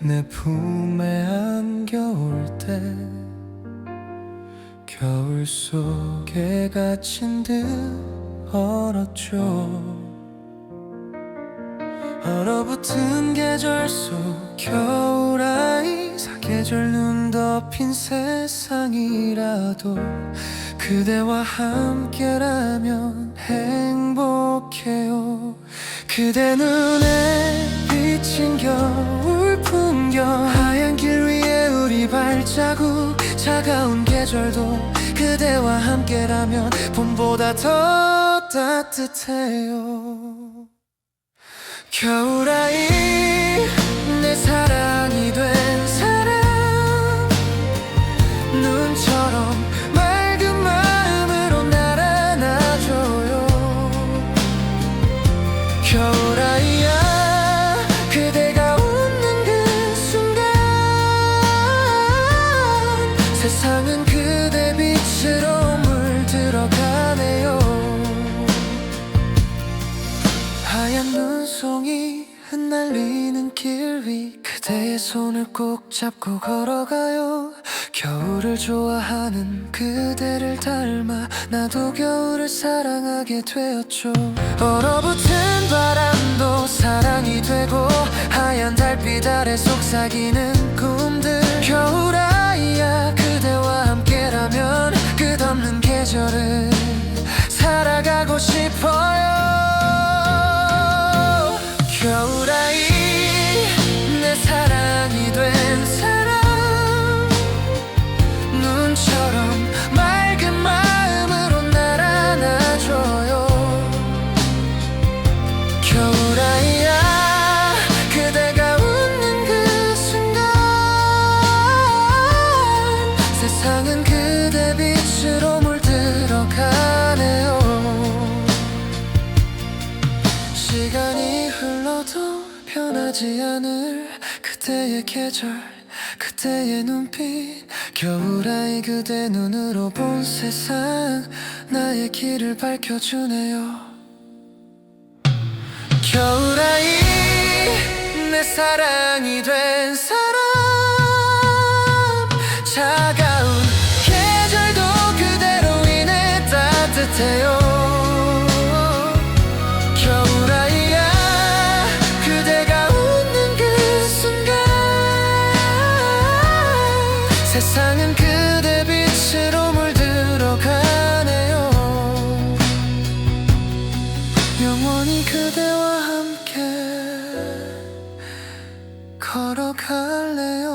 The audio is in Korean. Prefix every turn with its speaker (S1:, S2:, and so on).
S1: 내 품에 안겨올 때 겨울 속에 갇힌 듯 얼었죠 얼어붙은 계절 속 겨울 아이 사계절 눈 덮인 세상이라도 그대와 함께라면 행복해요 그대 눈에 비친 겨울 풍경. 하얀 길 위에 우리 발자국 차가운 계절도 그대와 함께라면 봄보다 더 따뜻해요. 겨울아이 내 사랑이 된 사람 눈처럼 겨울아이야 그대가 웃는 그 순간 세상은 그대 빛으로 물들어가네요. 하얀 눈송이 흩날리는 길 위 그대의 손을 꼭 잡고 걸어가요. 겨울을 좋아하는 그대를 닮아 나도 겨울을 사랑하게 되었죠. 얼어붙은 바람도 사랑이 되고 하얀 달빛 아래 속삭이는 변하지 않을 그대의 계절 그대의 눈빛. 겨울아이 그대 눈으로 본 세상 나의 길을 밝혀주네요. 겨울아이 내 사랑이 된 사람. 차가운 계절도 그대로 인해 따뜻해요 세상은 그대 빛으로 물들어 가네요. 영원히 그대와 함께 걸어갈래